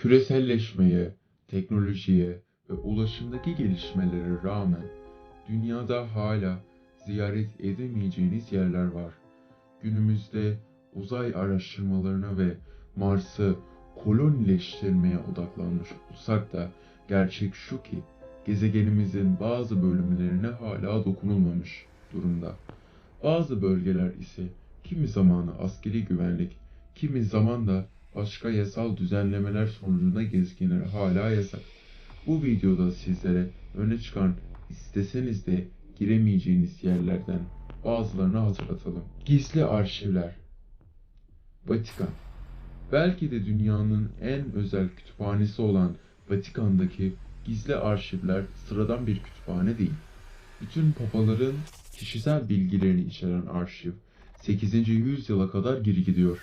Küreselleşmeye, teknolojiye ve ulaşımdaki gelişmelere rağmen dünyada hala ziyaret edemeyeceğiniz yerler var. Günümüzde uzay araştırmalarına ve Mars'ı kolonileştirmeye odaklanmış olsak da gerçek şu ki gezegenimizin bazı bölümlerine hala dokunulmamış durumda. Bazı bölgeler ise kimi zamanı askeri güvenlik, kimi zaman da başka yasal düzenlemeler sonucunda gezginlere hala yasak. Bu videoda sizlere öne çıkan isteseniz de giremeyeceğiniz yerlerden bazılarını hatırlatalım. Gizli arşivler Vatikan Belki de dünyanın en özel kütüphanesi olan Vatikan'daki gizli arşivler sıradan bir kütüphane değil. Bütün papaların kişisel bilgilerini içeren arşiv 8. yüzyıla kadar geri gidiyor.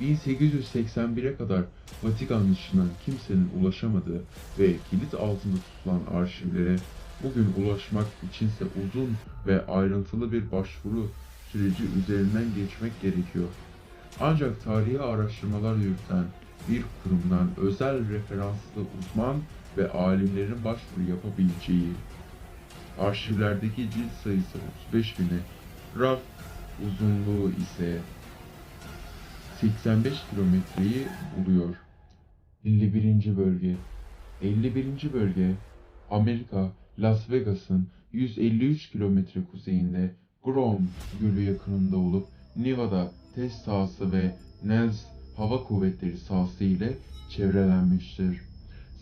1881'e kadar Vatikan dışından kimsenin ulaşamadığı ve kilit altında tutulan arşivlere bugün ulaşmak içinse uzun ve ayrıntılı bir başvuru süreci üzerinden geçmek gerekiyor. Ancak tarihi araştırmalar yürüten bir kurumdan özel referanslı uzman ve alimlerin başvuru yapabileceği arşivlerdeki cilt sayısı 35 bini, raf uzunluğu ise 85 kilometreyi buluyor. 51. bölge 51. bölge Amerika Las Vegas'ın 153 kilometre kuzeyinde Grom Gölü yakınında olup Nevada test sahası ve Nellis Hava Kuvvetleri sahası ile çevrelenmiştir.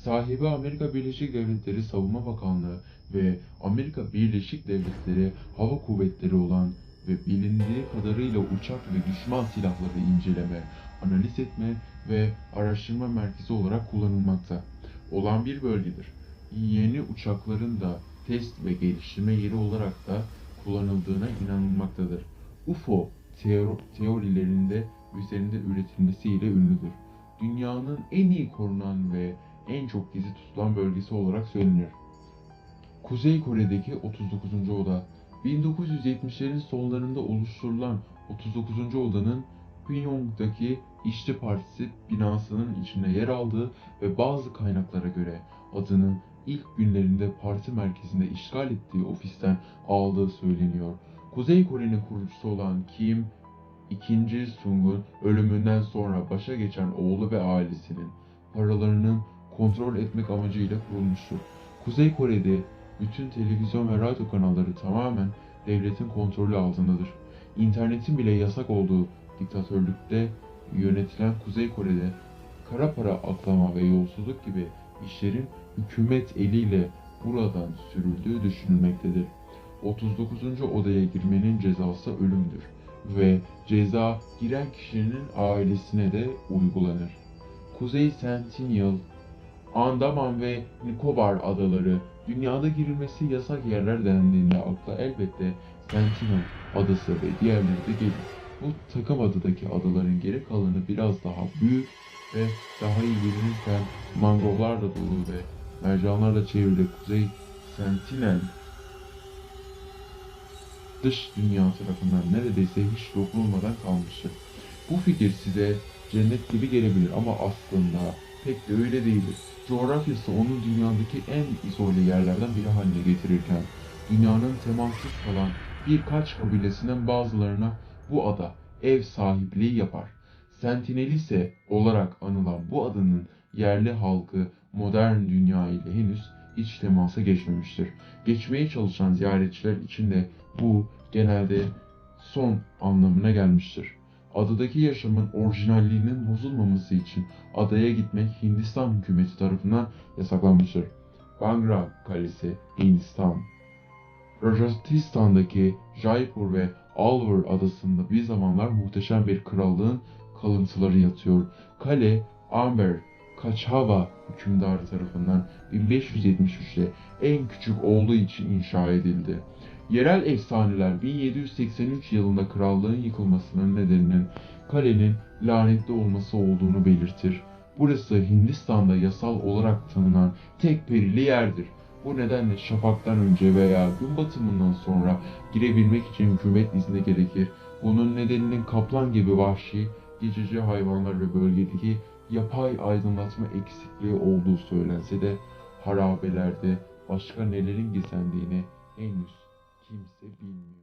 Sahibi Amerika Birleşik Devletleri Savunma Bakanlığı ve Amerika Birleşik Devletleri Hava Kuvvetleri olan ve bilindiği kadarıyla uçak ve düşman silahları inceleme, analiz etme ve araştırma merkezi olarak kullanılmakta olan bir bölgedir. Yeni uçakların da test ve geliştirme yeri olarak da kullanıldığına inanılmaktadır. UFO teo- teorilerinde üzerinde üretilmesiyle ünlüdür. Dünyanın en iyi korunan ve en çok gizli tutulan bölgesi olarak söylenir. Kuzey Kore'deki 39. oda 1970'lerin sonlarında oluşturulan 39. odanın Pyongyang'daki İşçi Partisi binasının içinde yer aldığı ve bazı kaynaklara göre adının ilk günlerinde parti merkezinde işgal ettiği ofisten aldığı söyleniyor. Kuzey Kore'nin kurucusu olan Kim II. Sung'un ölümünden sonra başa geçen oğlu ve ailesinin paralarının kontrol etmek amacıyla kurulmuştur. Kuzey Kore'de bütün televizyon ve radyo kanalları tamamen devletin kontrolü altındadır. İnternetin bile yasak olduğu diktatörlükte yönetilen Kuzey Kore'de kara para aklama ve yolsuzluk gibi işlerin hükümet eliyle buradan sürüldüğü düşünülmektedir. 39. odaya girmenin cezası ölümdür ve ceza giren kişinin ailesine de uygulanır. Kuzey Sentinel, Andaman ve Nikobar adaları dünyada girilmesi yasak yerler dendiğinde akla elbette Sentinel adası ve diğerleri de gelir. Bu takım adadaki adaların geri kalanı biraz daha büyük ve daha iyi bilinirken mangrovlarla dolu ve mercanlarla çevrili Kuzey Sentinel dış dünya tarafından neredeyse hiç dokunulmadan kalmıştır. Bu fikir size cennet gibi gelebilir ama aslında pek de öyle değildir. Coğrafyası onu dünyadaki en izole yerlerden biri haline getirirken dünyanın temassız kalan birkaç kabilesinden bazılarına bu ada ev sahipliği yapar. Sentinelise olarak anılan bu adanın yerli halkı modern dünya ile henüz hiç temasa geçmemiştir. Geçmeye çalışan ziyaretçiler için de bu genelde son anlamına gelmiştir. Adadaki yaşamın orijinalliğinin bozulmaması için adaya gitmek Hindistan hükümeti tarafından yasaklanmıştır. Bangra Kalesi, Hindistan. Rajasthan'daki Jaipur ve Alwar adasında bir zamanlar muhteşem bir krallığın kalıntıları yatıyor. Kale, Amber, Kaçhava hükümdarı tarafından 1573'te en küçük olduğu için inşa edildi. Yerel efsaneler 1783 yılında krallığın yıkılmasının nedeninin kalenin lanetli olması olduğunu belirtir. Burası Hindistan'da yasal olarak tanınan tek perili yerdir. Bu nedenle şafaktan önce veya gün batımından sonra girebilmek için hükümet izni gerekir. Bunun nedeninin kaplan gibi vahşi geçici hayvanlar ve bölgedeki yapay aydınlatma eksikliği olduğu söylense de harabelerde başka nelerin gizlendiğini henüz kimse bilmiyor.